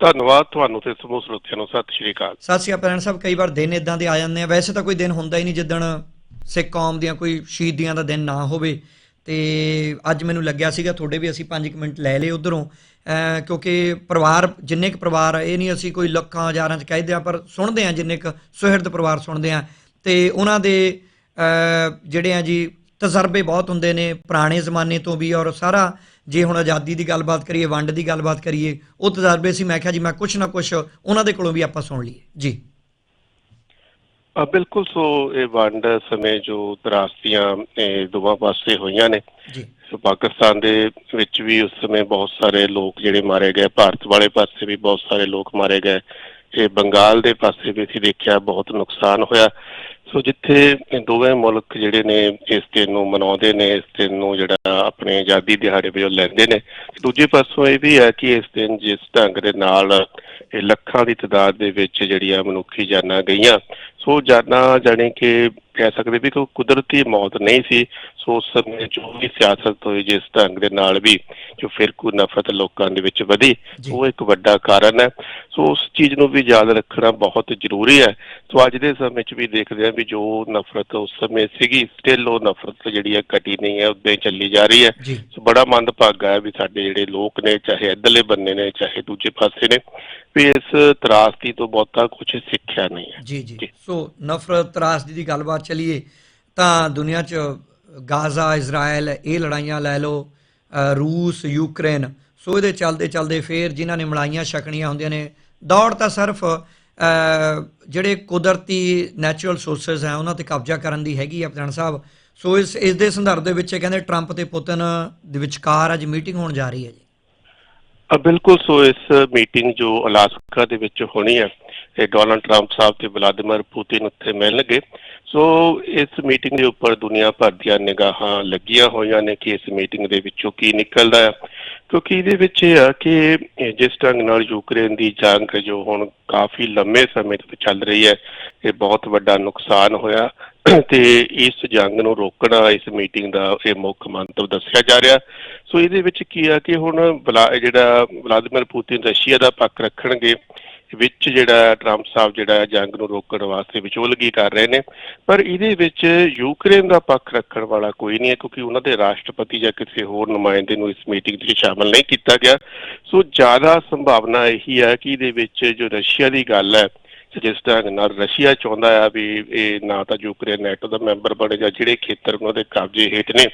ਧੰਨਵਾਦ ਤੁਹਾਨੂੰ ਤੇ ਸਮੂਹ ਸਰੋਤਿਆਂ ਨੂੰ। ਸਤਿ ਸ਼੍ਰੀ ਅਕਾਲ। ਸਤਿ ਸ਼੍ਰੀ ਅਕਾਲ ਪ੍ਰੈਣ ਸਾਹਿਬ, ਕਈ ਵਾਰ ਦਿਨ ਇਦਾਂ ਦੇ ਆ ਜਾਂਦੇ ਆ। ਵੈਸੇ ਤਾਂ ਕੋਈ ਦਿਨ ਹੁੰਦਾ ਹੀ ਨਹੀਂ ਜਿੱਦਣ ਸਿੱਖ ਕੌਮ ਦੀਆਂ ਕੋਈ ਸ਼ਹੀਦੀਆਂ ਦਾ ਦਿਨ ਨਾ ਹੋਵੇ। ਤੇ ਅੱਜ ਮੈਨੂੰ ਲੱਗਿਆ ਸੀਗਾ ਤੁਹਾਡੇ ਵੀ ਅਸੀਂ 5 ਮਿੰਟ ਲੈ ਲਏ ਉਧਰੋਂ। ਕਿਉਂਕਿ ਪਰਿਵਾਰ, ਜਿੰਨੇ ਕੁ ਪਰਿਵਾਰ ਇਹ ਨਹੀਂ ਅਸੀਂ ਕੋਈ ਲੱਖਾਂ ਹਜ਼ਾਰਾਂ ਚ ਕਹਿੰਦੇ ਆ ਪਰ ਸੁਣਦੇ ਆ ਜਿੰਨੇ ਕੁ ਸੁਹਿਰਦ ਪਰਿਵਾਰ ਸੁਣਦੇ ਆ ਤੇ ਉਹਨਾਂ ਦੇ ਜਿਹੜੇ ਆ ਜੀ, ਤਜਰਬੇ ਬਹੁਤ ਹੁੰਦੇ ਨੇ ਪੁਰਾਣੇ ਜ਼ਮਾਨੇ ਤੋਂ ਵੀ ਔਰ ਸਾਰਾ ਜੇ ਹੁਣ ਆਜ਼ਾਦੀ ਦੀ ਗੱਲਬਾਤ ਕਰੀਏ ਵੰਡ ਦੀ ਗੱਲਬਾਤ ਕਰੀਏ ਉਹ ਤਜਰਬੇ ਸੀ। ਮੈਂ ਕਿਹਾ ਜੀ ਮੈਂ ਕੁਛ ਨਾ ਕੁਛ ਉਹਨਾਂ ਦੇ ਕੋਲੋਂ ਵੀ ਆਪਾਂ ਸੁਣ ਲਈਏ। ਜੀ। ਬਿਲਕੁਲ ਸੋ ਇਹ ਵੰਡ ਸਮੇਂ ਜੋ ਤਰਾਸਤੀਆਂ ਇਹ ਦੋਵਾਂ ਪਾਸੇ ਹੋਈਆਂ ਨੇ ਜੀ। ਸੋ ਪਾਕਿਸਤਾਨ ਦੇ ਵਿੱਚ ਵੀ ਉਸ ਸਮੇਂ ਬਹੁਤ ਸਾਰੇ ਲੋਕ ਜਿਹੜੇ ਮਾਰੇ ਗਏ ਭਾਰਤ ਵਾਲੇ ਪਾਸੇ ਵੀ ਬਹੁਤ ਸਾਰੇ ਲੋਕ ਮਾਰੇ ਗਏ। ਇਹ ਬੰਗਾਲ ਦੇ ਪਾਸੇ ਵੀ ਅਸੀਂ ਦੇਖਿਆ ਬਹੁਤ ਨੁਕਸਾਨ ਹੋਇਆ। ਸੋ ਜਿੱਥੇ ਦੋਵੇਂ ਮੁਲਕ ਜਿਹੜੇ ਨੇ ਇਸ ਦਿਨ ਨੂੰ ਮਨਾਉਂਦੇ ਨੇ, ਇਸ ਦਿਨ ਨੂੰ ਜਿਹੜਾ ਆਪਣੇ ਆਜ਼ਾਦੀ ਦਿਹਾੜੇ ਵਜੋਂ ਲੈਂਦੇ ਨੇ ਦੂਜੇ ਪਾਸੋਂ ਇਹ ਵੀ ਹੈ ਕਿ ਇਸ ਦਿਨ ਜਿਸ ਢੰਗ ਦੇ ਨਾਲ ਇਹ ਲੱਖਾਂ ਦੀ ਤਦਾਦ ਦੇ ਵਿੱਚ ਜਿਹੜੀਆਂ ਮਨੁੱਖੀ ਜਾਨਾਂ ਗਈਆਂ ਸੋ ਜਾਨਾਂ ਜਾਣੀ ਕਿ ਕਹਿ ਸਕਦੇ ਵੀ ਕੋਈ ਕੁਦਰਤੀ ਮੌਤ ਨਹੀਂ ਸੀ ਸੋ ਉਸ ਸਮੇਂ ਜੋ ਵੀ ਸਿਆਸਤ ਹੋਈ ਜਿਸ ਢੰਗ ਦੇ ਨਾਲ ਵੀ ਜੋ ਫਿਰਕੂ ਨਫ਼ਰਤ ਲੋਕਾਂ ਦੇ ਵਿੱਚ ਵਧੀ। ਉਹ ਇੱਕ ਵੱਡਾ ਕਾਰਨ ਹੈ। ਸੋ ਉਸ ਚੀਜ਼ ਨੂੰ ਵੀ ਯਾਦ ਰੱਖਣਾ ਬਹੁਤ ਜ਼ਰੂਰੀ ਹੈ। ਸੋ ਅੱਜ ਦੇ ਸਮੇਂ 'ਚ ਵੀ ਦੇਖਦੇ ਹਾਂ ਵੀ ਜੋ ਨਫ਼ਰਤ ਉਸ ਸਮੇਂ ਸੀਗੀ ਸਟਿਲ ਉਹ ਨਫ਼ਰਤ ਜਿਹੜੀ ਹੈ ਘਟੀ ਨਹੀਂ ਹੈ ਉਦਾਂ ਚੱਲੀ ਜਾ ਰਹੀ ਹੈ। ਸੋ ਬੜਾ ਮੰਦਭਾਗਾ ਹੈ ਵੀ ਸਾਡੇ ਜਿਹੜੇ ਲੋਕ ਨੇ ਚਾਹੇ ਇੱਧਰਲੇ ਬੰਨੇ ਨੇ ਚਾਹੇ ਦੂਜੇ ਪਾਸੇ ਨੇ ਵੀ ਇਸ ਤਰਾਸਦੀ ਤੋਂ ਬਹੁਤਾ ਕੁਝ ਸਿੱਖਿਆ ਨਹੀਂ ਹੈ। ਜੀ। ਜੀ। ਸੋ ਨਫ਼ਰਤ ਤਰਾਸਦੀ ਦੀ ਗੱਲਬਾਤ ਚੱਲੀਏ, ਤਾਂ ਦੁਨੀਆ 'ਚ ਗਾਜ਼ਾ ਇਜ਼ਰਾਈਲ ਇਹ ਲੜਾਈਆਂ ਲੈ ਲਓ ਰੂਸ, ਯੂਕਰੇਨ, ਸੋ ਇਹਦੇ ਚੱਲਦੇ ਚੱਲਦੇ ਫੇਰ ਜਿਨ੍ਹਾਂ ਨੇ ਮਲਾਈਆਂ ਛਕਣੀਆਂ ਹੁੰਦੀਆਂ ਨੇ, ਦੌੜ ਤਾਂ ਸਿਰਫ ਜਿਹੜੇ ਕੁਦਰਤੀ ਨੈਚੁਰਲ ਸੋਰਸਸ ਹੈ, ਉਹਨਾਂ ਤੇ ਕਬਜ਼ਾ ਕਰਨ ਦੀ ਹੈਗੀ ਆ ਪ੍ਰਧਾਨ ਸਾਹਿਬ, ਸੋ ਇਸ ਇਸ ਦੇ ਸੰਦਰਭ ਦੇ ਵਿੱਚ ਕਹਿੰਦੇ ਟਰੰਪ ਤੇ ਪੁਤਨ ਦੇ ਵਿਚਕਾਰ ਅੱਜ ਮੀਟਿੰਗ ਹੋਣ ਜਾ ਰਹੀ ਹੈ ਜੀ। ਬਿਲਕੁਲ, ਸੋ ਇਸ ਮੀਟਿੰਗ ਜੋ ਅਲਾਸਕਾ ਦੇ ਵਿੱਚ ਹੋਣੀ ਹੈ ਇਹ ਡੋਨਲਡ ਟਰੰਪ ਸਾਹਿਬ ਤੇ ਵਲਾਦੀਮਿਰ ਪੁਤਿਨ ਉੱਥੇ ਮਿਲਣਗੇ। ਸੋ ਇਸ ਮੀਟਿੰਗ ਦੇ ਉੱਪਰ ਦੁਨੀਆ ਭਰ ਦੀਆਂ ਨਿਗਾਹਾਂ ਲੱਗੀਆਂ ਹੋਈਆਂ ਨੇ ਕਿ ਇਸ ਮੀਟਿੰਗ ਦੇ ਵਿੱਚੋਂ ਕੀ ਨਿਕਲਦਾ ਹੈ। ਕਿਉਂਕਿ ਇਹਦੇ ਵਿੱਚ ਇਹ ਆ ਕਿ ਜਿਸ ਢੰਗ ਨਾਲ ਯੂਕਰੇਨ ਦੀ ਜੰਗ ਜੋ ਹੁਣ ਕਾਫੀ ਲੰਮੇ ਸਮੇਂ ਤੋਂ ਚੱਲ ਰਹੀ ਹੈ, ਇਹ ਬਹੁਤ ਵੱਡਾ ਨੁਕਸਾਨ ਹੋਇਆ ਤੇ ਇਸ ਜੰਗ ਨੂੰ ਰੋਕਣਾ, ਇਸ ਮੀਟਿੰਗ ਦਾ ਇਹ ਮੁੱਖ ਮੰਤਵ ਦੱਸਿਆ ਜਾ ਰਿਹਾ। ਸੋ ਇਹਦੇ ਵਿੱਚ ਕੀ ਆ ਕਿ ਹੁਣ ਵਲਾ- ਜਿਹੜਾ ਵਲਾਦੀਮਿਰ ਪੁਤਿਨ ਰਸ਼ੀਆ ਦਾ ਪੱਖ ਰੱਖਣਗੇ ਵਿੱਚ ਜਿਹੜਾ ਟਰੰਪ ਸਾਹਿਬ ਜਿਹੜਾ ਜੰਗ ਨੂੰ ਰੋਕਣ ਵਾਸਤੇ ਵਿਚੋਲਗੀ ਕਰ ਰਹੇ ਨੇ, ਪਰ ਇਹਦੇ ਵਿੱਚ ਯੂਕਰੇਨ ਦਾ ਪੱਖ ਰੱਖਣ ਵਾਲਾ ਕੋਈ ਨਹੀਂ ਹੈ, ਕਿਉਂਕਿ ਉਹਨਾਂ ਦੇ ਰਾਸ਼ਟਰਪਤੀ ਜਾਂ ਕਿਸੇ ਹੋਰ ਨੁਮਾਇੰਦੇ ਨੂੰ ਇਸ ਮੀਟਿੰਗ ਵਿੱਚ ਸ਼ਾਮਲ ਨਹੀਂ ਕੀਤਾ ਗਿਆ। ਸੋ ਜ਼ਿਆਦਾ ਸੰਭਾਵਨਾ ਇਹੀ ਹੈ ਕਿ ਇਹਦੇ ਵਿੱਚ ਜੋ ਰਸ਼ੀਆ ਦੀ ਗੱਲ ਹੈ ਜਿਸ ਢੰਗ ਨਾਲ ਰਸ਼ੀਆ ਚਾਹੁੰਦਾ ਆ ਵੀ ਇਹ ਨਾ ਤਾਂ ਯੂਕਰੇਨ ਨੈਟੋ ਦਾ ਮੈਂਬਰ ਬਣੇ ਜਾਂ ਜਿਹੜੇ ਖੇਤਰ ਉਹਨਾਂ ਦੇ ਕਬਜ਼ੇ ਹੇਠ ਨੇ,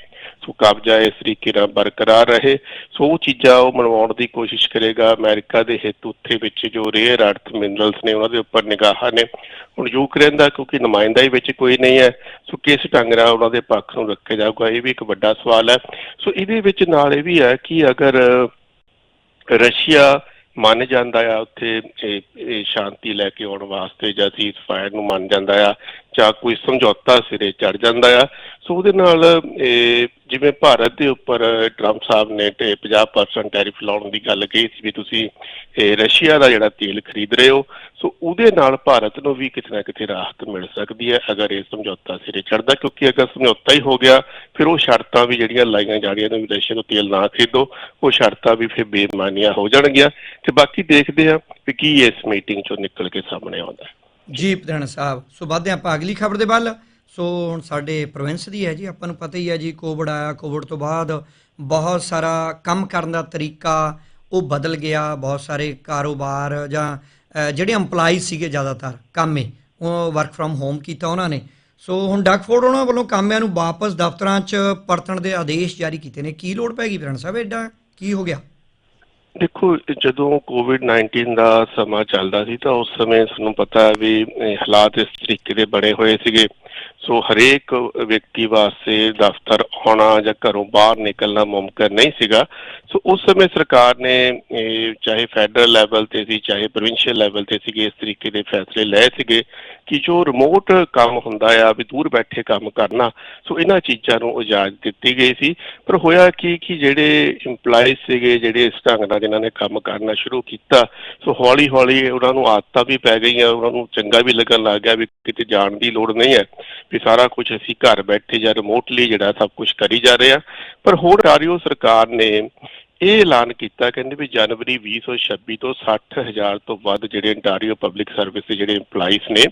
ਸੋ ਕਬਜ਼ਾ ਇਸ ਤਰੀਕੇ ਨਾਲ ਬਰਕਰਾਰ ਰਹੇ। ਸੋ ਉਹ ਚੀਜ਼ਾਂ ਉਹ ਮਨਵਾਉਣ ਦੀ ਕੋਸ਼ਿਸ਼ ਕਰੇਗਾ। ਅਮਰੀਕਾ ਦੇ ਹਿੱਤ ਉੱਥੇ ਵਿੱਚ ਜੋ ਰੇਅਰ ਅਰਥ ਮਿਨਰਲਸ ਨੇ ਉਹਨਾਂ ਦੇ ਉੱਪਰ ਨਿਗਾਹਾਂ ਨੇ। ਹੁਣ ਯੂਕਰੇਨ ਦਾ ਕਿਉਂਕਿ ਨੁਮਾਇੰਦਾ ਹੀ ਵਿੱਚ ਕੋਈ ਨਹੀਂ ਹੈ, ਸੋ ਕਿਸ ਢੰਗ ਨਾਲ ਉਹਨਾਂ ਦੇ ਪੱਖ ਨੂੰ ਰੱਖਿਆ ਜਾਊਗਾ, ਇਹ ਵੀ ਇੱਕ ਵੱਡਾ ਸਵਾਲ ਹੈ। ਸੋ ਇਹਦੇ ਵਿੱਚ ਨਾਲ ਇਹ ਵੀ ਹੈ ਕਿ ਅਗਰ ਰਸ਼ੀਆ ਮੰਨ ਜਾਂਦਾ ਆ, ਉੱਥੇ ਇਹ ਸ਼ਾਂਤੀ ਲੈ ਕੇ ਆਉਣ ਵਾਸਤੇ ਜਾਂ ਸੀਜ਼ਫਾਇਰ ਨੂੰ ਮੰਨ ਜਾਂਦਾ ਆ, ਜਾਂ ਕੋਈ ਸਮਝੌਤਾ ਸਿਰੇ ਚੜ ਜਾਂਦਾ ਆ ਸੋ ਉਹਦੇ ਨਾਲ ਜਿਵੇਂ ਭਾਰਤ ਦੇ ਉੱਪਰ ਟਰੰਪ ਸਾਹਿਬ ਨੇ ਤੇ 50% ਟੈਰਿਫ ਲਾਉਣ ਦੀ ਗੱਲ ਕਹੀ ਸੀ ਵੀ ਤੁਸੀਂ ਰਸ਼ੀਆ ਦਾ ਜਿਹੜਾ ਤੇਲ ਖਰੀਦ ਰਹੇ ਹੋ, ਸੋ ਉਹਦੇ ਨਾਲ ਭਾਰਤ ਨੂੰ ਵੀ ਕਿਤੇ ਨਾ ਕਿਤੇ ਰਾਹਤ ਮਿਲ ਸਕਦੀ ਹੈ ਅਗਰ ਇਹ ਸਮਝੌਤਾ ਸਿਰੇ ਚੜਦਾ ਕਿਉਂਕਿ ਅਗਰ ਸਮਝੌਤਾ ਹੀ ਹੋ ਗਿਆ, ਫਿਰ ਉਹ ਸ਼ਰਤਾਂ ਵੀ ਜਿਹੜੀਆਂ ਲਾਈਆਂ ਜਾਣੀਆਂ ਨੇ ਰਸ਼ੀਆ ਤੋਂ ਤੇਲ ਨਾ ਖਰੀਦੋ, ਉਹ ਸ਼ਰਤਾਂ ਵੀ ਫਿਰ ਬੇਮਾਨੀਆਂ ਹੋ ਜਾਣਗੀਆਂ। ਤੇ ਬਾਕੀ ਦੇਖਦੇ ਆ ਵੀ ਕੀ ਇਸ ਮੀਟਿੰਗ ਚੋਂ ਨਿਕਲ ਕੇ ਸਾਹਮਣੇ ਆਉਂਦਾ ਜੀ, ਪ੍ਰਧਾਨ ਸਾਹਿਬ, ਸੋ ਵੱਧਦੇ ਆਪਾਂ ਅਗਲੀ ਖਬਰ ਦੇ ਵੱਲ। ਸੋ ਹੁਣ ਸਾਡੇ ਪ੍ਰੋਵਿੰਸ ਦੀ ਹੈ ਜੀ, ਆਪਾਂ ਨੂੰ ਪਤਾ ਹੀ ਹੈ ਜੀ, ਕੋਵਿਡ ਆਇਆ, ਕੋਵਿਡ ਤੋਂ ਬਾਅਦ ਬਹੁਤ ਸਾਰਾ ਕੰਮ ਕਰਨ ਦਾ ਤਰੀਕਾ ਉਹ ਬਦਲ ਗਿਆ, ਬਹੁਤ ਸਾਰੇ ਕਾਰੋਬਾਰ ਜਾਂ ਜਿਹੜੇ EMPLOYEES ਸੀਗੇ ਜ਼ਿਆਦਾਤਰ, ਕੰਮੇ ਉਹ ਵਰਕ ਫਰਮ ਹੋਮ ਕੀਤਾ ਉਹਨਾਂ ਨੇ। ਸੋ ਹੁਣ ਡਕਫੋਰਡ ਉਹਨਾਂ ਵੱਲੋਂ ਕਾਮਿਆਂ ਨੂੰ ਵਾਪਸ ਦਫ਼ਤਰਾਂ 'ਚ ਪਰਤਣ ਦੇ ਆਦੇਸ਼ ਜਾਰੀ ਕੀਤੇ ਨੇ। ਕੀ ਲੋੜ ਪੈ ਗਈ ਪ੍ਰਧਾਨ ਸਾਹਿਬ ਐਡਾ ਕੀ ਹੋ ਗਿਆ? ਦੇਖੋ, ਜਦੋਂ ਕੋਵਿਡ-19 ਦਾ ਸਮਾਂ ਚੱਲਦਾ ਸੀ ਤਾਂ ਉਸ ਸਮੇਂ ਸਾਨੂੰ ਪਤਾ ਵੀ ਹਾਲਾਤ ਇਸ ਤਰੀਕੇ ਦੇ ਬਣੇ ਹੋਏ ਸੀਗੇ। ਸੋ ਹਰੇਕ ਵਿਅਕਤੀ ਵਾਸਤੇ ਦਫ਼ਤਰ ਆਉਣਾ ਜਾਂ ਘਰੋਂ ਬਾਹਰ ਨਿਕਲਣਾ ਮੁਮਕਿਨ ਨਹੀਂ ਸੀਗਾ। ਸੋ ਉਸ ਸਮੇਂ ਸਰਕਾਰ ਨੇ ਚਾਹੇ ਫੈਡਰਲ ਲੈਵਲ ਤੇ ਸੀ, ਚਾਹੇ ਪ੍ਰੋਵਿੰਸ਼ੀਅਲ ਲੈਵਲ ਤੇ ਸੀਗੇ, ਇਸ ਤਰੀਕੇ ਦੇ ਫੈਸਲੇ ਲਏ ਸੀਗੇ ਕਿ ਜੋ ਰਿਮੋਟ ਕੰਮ ਹੁੰਦਾ ਆ, ਵੀ ਦੂਰ ਬੈਠੇ ਕੰਮ ਕਰਨਾ, ਸੋ ਇਹਨਾਂ ਚੀਜ਼ਾਂ ਨੂੰ ਇਜਾਜ਼ਤ ਦਿੱਤੀ ਗਈ ਸੀ। ਪਰ ਹੋਇਆ ਕੀ ਕਿ ਜਿਹੜੇ EMPLOYEES ਸੀਗੇ, ਜਿਹੜੇ ਇਸ ਢੰਗ ਨਾਲ ਜਿਨ੍ਹਾਂ ਨੇ ਕੰਮ ਕਰਨਾ ਸ਼ੁਰੂ ਕੀਤਾ, ਸੋ ਹੌਲੀ ਹੌਲੀ ਉਹਨਾਂ ਨੂੰ ਆਦਤਾਂ ਵੀ ਪੈ ਗਈਆਂ, ਉਹਨਾਂ ਨੂੰ ਚੰਗਾ ਵੀ ਲੱਗਣ ਲੱਗ ਗਿਆ ਵੀ ਕਿਤੇ ਜਾਣ ਦੀ ਲੋੜ ਨਹੀਂ ਹੈ। ਵੀ ਸਾਰਾ ਕੁਝ ਅਸੀਂ ਘਰ ਬੈਠੇ ਜਾਂ ਰਿਮੋਟਲੀ ਜਿਹੜਾ ਸਭ ਕੁਝ ਕਰੀ ਜਾ ਰਹੇ ਆ ਪਰ ਹੋਰ ਆਰਿਓ ਸਰਕਾਰ ਨੇ ਇਹ ਐਲਾਨ ਕੀਤਾ ਕਹਿੰਦੇ ਵੀ ਜਨਵਰੀ 2026 ਤੋਂ 60000 ਤੋਂ ਵੱਧ ਜਿਹੜੇ ਇੰਟਾਰੀਓ ਪਬਲਿਕ ਸਰਵਿਸ ਦੇ ਜਿਹੜੇ EMPLOYEES ਨੇ,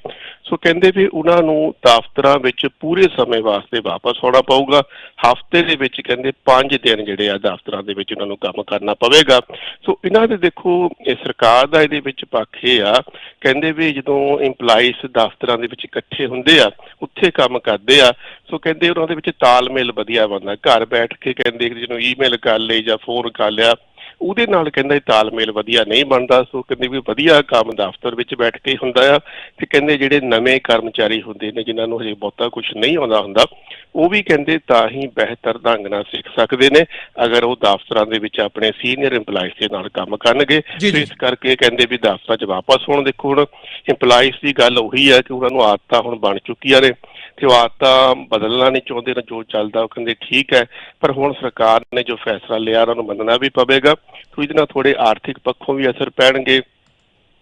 ਸੋ ਕਹਿੰਦੇ ਵੀ ਉਹਨਾਂ ਨੂੰ ਦਫ਼ਤਰਾਂ ਵਿੱਚ ਪੂਰੇ ਸਮੇਂ ਵਾਸਤੇ ਵਾਪਸ ਆਉਣਾ ਪਊਗਾ। ਹਫ਼ਤੇ ਦੇ ਵਿੱਚ ਕਹਿੰਦੇ 5 ਦਿਨ ਜਿਹੜੇ ਆ ਦਫ਼ਤਰਾਂ ਦੇ ਵਿੱਚ ਉਹਨਾਂ ਨੂੰ ਕੰਮ ਕਰਨਾ ਪਵੇਗਾ। ਸੋ ਇਹਨਾਂ ਦੇ ਦੇਖੋ, ਇਹ ਸਰਕਾਰ ਦਾ ਇਹਦੇ ਵਿੱਚ ਪੱਖ ਇਹ ਆ, ਕਹਿੰਦੇ ਵੀ ਜਦੋਂ EMPLOYEES ਦਫ਼ਤਰਾਂ ਦੇ ਵਿੱਚ ਇਕੱਠੇ ਹੁੰਦੇ ਆ, ਉੱਥੇ ਕੰਮ ਕਰਦੇ ਆ, ਸੋ ਕਹਿੰਦੇ ਉਹਨਾਂ ਦੇ ਵਿੱਚ ਤਾਲਮੇਲ ਵਧੀਆ ਬਣਦਾ। ਘਰ ਬੈਠ ਕੇ ਕਹਿੰਦੇ ਕਿ ਜਿਹਨੂੰ ਈਮੇਲ ਕਰ ਲਈ ਜਾਂ ਫੋਨ ਕਰ ਲਿਆ। ਉਹਦੇ ਨਾਲ ਕਹਿੰਦਾ ਇਹ ਤਾਲਮੇਲ ਵਧੀਆ ਨਹੀਂ ਬਣਦਾ। ਸੋ ਕਹਿੰਦੇ ਵੀ ਵਧੀਆ ਕੰਮ ਦਫ਼ਤਰ ਵਿੱਚ ਬੈਠ ਕੇ ਹੁੰਦਾ ਆ। ਤੇ ਕਹਿੰਦੇ ਜਿਹੜੇ ਨਵੇਂ ਕਰਮਚਾਰੀ ਹੁੰਦੇ ਨੇ ਜਿਨ੍ਹਾਂ ਨੂੰ ਹਜੇ ਬਹੁਤਾ ਕੁਝ ਨਹੀਂ ਆਉਂਦਾ ਹੁੰਦਾ ਉਹ ਵੀ ਕਹਿੰਦੇ ਤਾਂ ਹੀ ਬਿਹਤਰ ਢੰਗ ਨਾਲ ਸਿੱਖ ਸਕਦੇ ਨੇ। ਅਗਰ ਉਹ ਦਫ਼ਤਰਾਂ ਦੇ ਵਿੱਚ ਆਪਣੇ ਸੀਨੀਅਰ EMPLOYEES ਦੇ ਨਾਲ ਕੰਮ ਕਰਨਗੇ। ਇਸ ਕਰਕੇ ਕਹਿੰਦੇ ਵੀ ਦਫ਼ਤਰਾਂ 'ਚ ਵਾਪਸ ਹੋਣ ਦੇਖੋ ਹੁਣ। EMPLOYEES ਦੀ ਗੱਲ ਉਹੀ ਹੈ ਕਿ ਉਹਨਾਂ ਨੂੰ ਆਦਤਾਂ ਹੁਣ ਬਣ ਚੁੱਕੀਆਂ ਨੇ। ਤੇ ਉਹ ਆਦਤਾਂ ਬਦਲਣਾ ਨਹੀਂ ਚਾਹੁੰਦੇ ਨੇ ਜੋ ਚੱਲਦਾ ਉਹ ਕਹਿੰਦੇ ਠੀਕ ਹੈ, ਪਰ ਹੁਣ ਸਰਕਾਰ ਨੇ ਜੋ ਫੈਸਲਾ ਲਿਆ, ਉਹਨਾਂ ਮੰਨਣਾ ਵੀ ਪਵੇਗਾ। ਸੋ ਇਹਦੇ ਨਾਲ ਥੋੜੇ ਆਰਥਿਕ ਪੱਖੋਂ ਵੀ ਅਸਰ ਪੈਣਗੇ,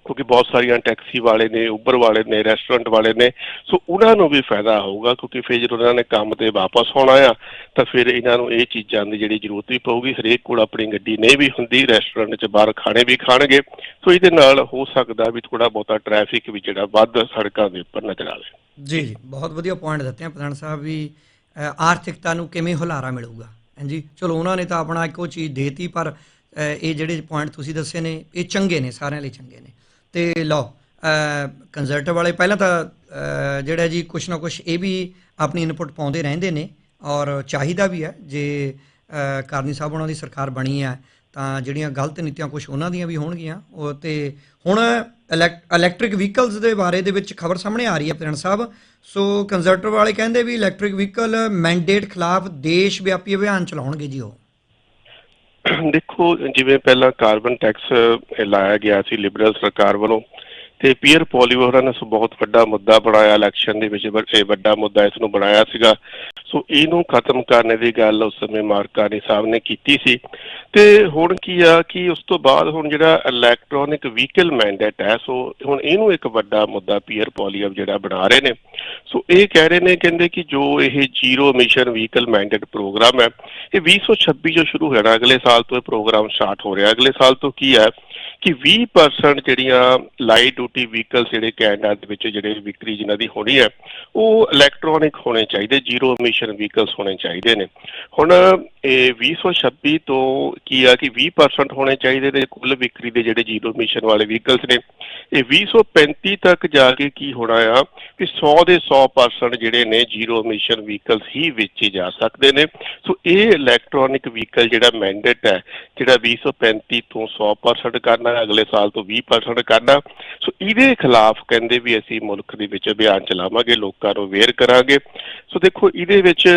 ਕਿਉਂਕਿ ਬਹੁਤ ਸਾਰੀਆਂ ਟੈਕਸੀ ਵਾਲੇ ਨੇ ਉਬਰ ਵਾਲੇ ਨੇ ਰੈਸਟੋਰੈਂਟ ਵਾਲੇ ਨੇ, ਸੋ ਉਹਨਾਂ ਨੂੰ ਵੀ ਫਾਇਦਾ ਹੋਊਗਾ, ਕਿਉਂਕਿ ਫਿਰ ਜਦੋਂ ਉਹਨਾਂ ਨੇ ਕੰਮ ਤੇ ਵਾਪਸ ਆਉਣਾ ਆ, ਤਾਂ ਫਿਰ ਇਹਨਾਂ ਨੂੰ ਇਹ ਚੀਜ਼ਾਂ ਦੀ ਜਿਹੜੀ ਜ਼ਰੂਰਤ ਵੀ ਪਊਗੀ। ਹਰੇਕ ਕੋਲ ਆਪਣੀ ਗੱਡੀ ਨਹੀਂ ਵੀ ਹੁੰਦੀ ਰੈਸਟੋਰੈਂਟ 'ਚ ਬਾਹਰ ਖਾਣੇ ਵੀ ਖਾਣਗੇ। ਸੋ ਇਹਦੇ ਨਾਲ ਹੋ ਸਕਦਾ ਵੀ ਥੋੜਾ ਬਹੁਤਾ ਟ੍ਰੈਫਿਕ ਵੀ ਜਿਹੜਾ ਵੱਧ ਸੜਕਾਂ ਦੇ ਉੱਪਰ ਨਜ਼ਰ ਆਵੇ। ਜੀ ਜੀ। ਬਹੁਤ ਵਧੀਆ ਪੁਆਇੰਟ ਦਿੱਤੇ ਆ ਪ੍ਰਧਾਨ ਸਾਹਿਬ ਵੀ ਆਰਥਿਕਤਾ ਨੂੰ ਕਿਵੇਂ ਹੁਲਾਰਾ ਮਿਲੂਗਾ। ਹਾਂਜੀ ਚਲੋ, ਉਹਨਾਂ ਨੇ ਤਾਂ ਆਪਣਾ ਇੱਕੋ ਚੀਜ਼ ਦੇਤੀ, ਪਰ ਇਹ ਜਿਹੜੇ ਪੁਆਇੰਟ ਤੁਸੀਂ ਦੱਸੇ ਨੇ, ਇਹ ਚੰਗੇ ਨੇ, ਸਾਰਿਆਂ ਲਈ ਚੰਗੇ ਨੇ। ਤੇ ਲਓ ਕੰਜ਼ਰਟਰ ਵਾਲੇ ਪਹਿਲਾਂ ਤਾਂ ਜਿਹੜਾ ਜੀ ਕੁਛ ਨਾ ਕੁਛ ਇਹ ਵੀ ਆਪਣੀ ਇਨਪੁਟ ਪਾਉਂਦੇ ਰਹਿੰਦੇ ਨੇ, ਔਰ ਚਾਹੀਦਾ ਵੀ ਹੈ। ਜੇ ਕਾਰਨੀ ਸਾਹਿਬ ਉਹਨਾਂ ਦੀ ਸਰਕਾਰ ਬਣੀ ਹੈ, ਤਾਂ ਜਿਹੜੀਆਂ ਗਲਤ ਨੀਤੀਆਂ ਕੁਝ ਉਹਨਾਂ ਦੀਆਂ ਵੀ ਹੋਣਗੀਆਂ, ਉਹ ਤੇ ਹੁਣ ਇਲੈਕਟ੍ਰਿਕ ਵਹੀਕਲਸ ਦੇ ਬਾਰੇ ਦੇ ਵਿੱਚ ਖਬਰ ਸਾਹਮਣੇ ਆ ਰਹੀ ਹੈ ਪ੍ਰਧਾਨ ਸਾਹਿਬ। ਸੋ ਕੰਜ਼ਰਟਰ ਵਾਲੇ ਕਹਿੰਦੇ ਵੀ ਇਲੈਕਟ੍ਰਿਕ ਵਹੀਕਲ ਮੈਂਡੇਟ ਖਿਲਾਫ ਦੇਸ਼ ਵਿਆਪੀ ਅਭਿਆਨ ਚਲਾਉਣਗੇ ਜੀ ਉਹ। ਦੇਖੋ, ਜਿਵੇਂ ਪਹਿਲਾਂ ਕਾਰਬਨ ਟੈਕਸ ਲਾਇਆ ਗਿਆ ਸੀ ਲਿਬਰਲ ਸਰਕਾਰ ਵੱਲੋਂ ਤੇ ਪੀਅਰ ਪੋਲੀਓ ਹੋਰਾਂ ਨੇ ਸੋ ਬਹੁਤ ਵੱਡਾ ਮੁੱਦਾ ਬਣਾਇਆ ਇਲੈਕਸ਼ਨ ਦੇ ਵਿੱਚ ਇਹ ਵੱਡਾ ਮੁੱਦਾ ਇਸ ਨੂੰ ਬਣਾਇਆ ਸੀਗਾ। ਸੋ ਇਹਨੂੰ ਖਤਮ ਕਰਨ ਦੀ ਗੱਲ ਉਸ ਸਮੇਂ ਮਾਰਕਾਨੀ ਸਾਹਿਬ ਨੇ ਕੀਤੀ ਸੀ। ਤੇ ਹੁਣ ਕੀ ਆ ਕਿ ਉਸ ਤੋਂ ਬਾਅਦ ਹੁਣ ਜਿਹੜਾ ਇਲੈਕਟ੍ਰੋਨਿਕ ਵਹੀਕਲ ਮੈਂਡੇਟ ਹੈ, ਸੋ ਹੁਣ ਇਹਨੂੰ ਇੱਕ ਵੱਡਾ ਮੁੱਦਾ ਪੀਅਰ ਪੋਲੀਓ ਜਿਹੜਾ ਬਣਾ ਰਹੇ ਨੇ। ਸੋ ਇਹ ਕਹਿ ਰਹੇ ਨੇ, ਕਹਿੰਦੇ ਕਿ ਜੋ ਇਹ zero emission vehicle mandate programme ਹੈ, ਇਹ 2026 ਜੋ ਸ਼ੁਰੂ ਹੋਣਾ ਅਗਲੇ ਸਾਲ ਤੋਂ ਇਹ ਪ੍ਰੋਗਰਾਮ ਸਟਾਰਟ ਹੋ ਰਿਹਾ। ਅਗਲੇ ਸਾਲ ਤੋਂ ਕੀ ਹੈ ਕਿ 20% ਜਿਹੜੀਆਂ ਲਾਈਟ ਡਿਊਟੀ ਵਹੀਕਲ ਜਿਹੜੇ ਕੈਨੇਡਾ ਦੇ ਵਿੱਚ ਜਿਹੜੇ ਵਿਕਰੀ ਜਿਨ੍ਹਾਂ ਦੀ ਹੋਣੀ ਹੈ, ਉਹ ਇਲੈਕਟ੍ਰੋਨਿਕ ਹੋਣੇ ਚਾਹੀਦੇ ਜ਼ੀਰੋ ਐਮਿਸ਼ਨ ਵਹੀਕਲਸ ਹੋਣੇ ਚਾਹੀਦੇ ਨੇ। ਹੁਣ ਇਹ 2026 ਤੋਂ ਕੀ ਆ ਕਿ 20% ਹੋਣੇ ਚਾਹੀਦੇ ਨੇ ਕੁੱਲ ਵਿਕਰੀ ਦੇ ਜਿਹੜੇ ਜ਼ੀਰੋ ਐਮਿਸ਼ਨ ਵਾਲੇ ਵਹੀਕਲਸ ਨੇ। ਇਹ 2035 ਤੱਕ ਜਾ ਕੇ ਕੀ ਹੋਣਾ ਆ ਕਿ 100 ਦੇ 100% ਜਿਹੜੇ ਨੇ ਜ਼ੀਰੋ ਐਮਿਸ਼ਨ ਵਹੀਕਲਸ ਹੀ ਵੇਚੇ ਜਾ ਸਕਦੇ ਨੇ। ਸੋ ਇਹ ਇਲੈਕਟ੍ਰੋਨਿਕ ਵਹੀਕਲ ਜਿਹੜਾ ਮੈਂਡੇਟ ਹੈ ਜਿਹੜਾ 2035 ਤੋਂ 100% ਕਰਨਾ ਹੈ, ਅਗਲੇ ਸਾਲ ਤੋਂ 20% ਕਰਨਾ। ਸੋ ਇਹਦੇ ਖਿਲਾਫ ਕਹਿੰਦੇ ਵੀ ਅਸੀਂ ਮੁਲਕ ਦੇ ਵਿੱਚ ਅਭਿਆਨ ਚਲਾਵਾਂਗੇ ਲੋਕਾਂ ਨੂੰ ਅਵੇਅਰ ਕਰਾਂਗੇ। ਸੋ ਦੇਖੋ ਇਹਦੇ ਵਿੱਚ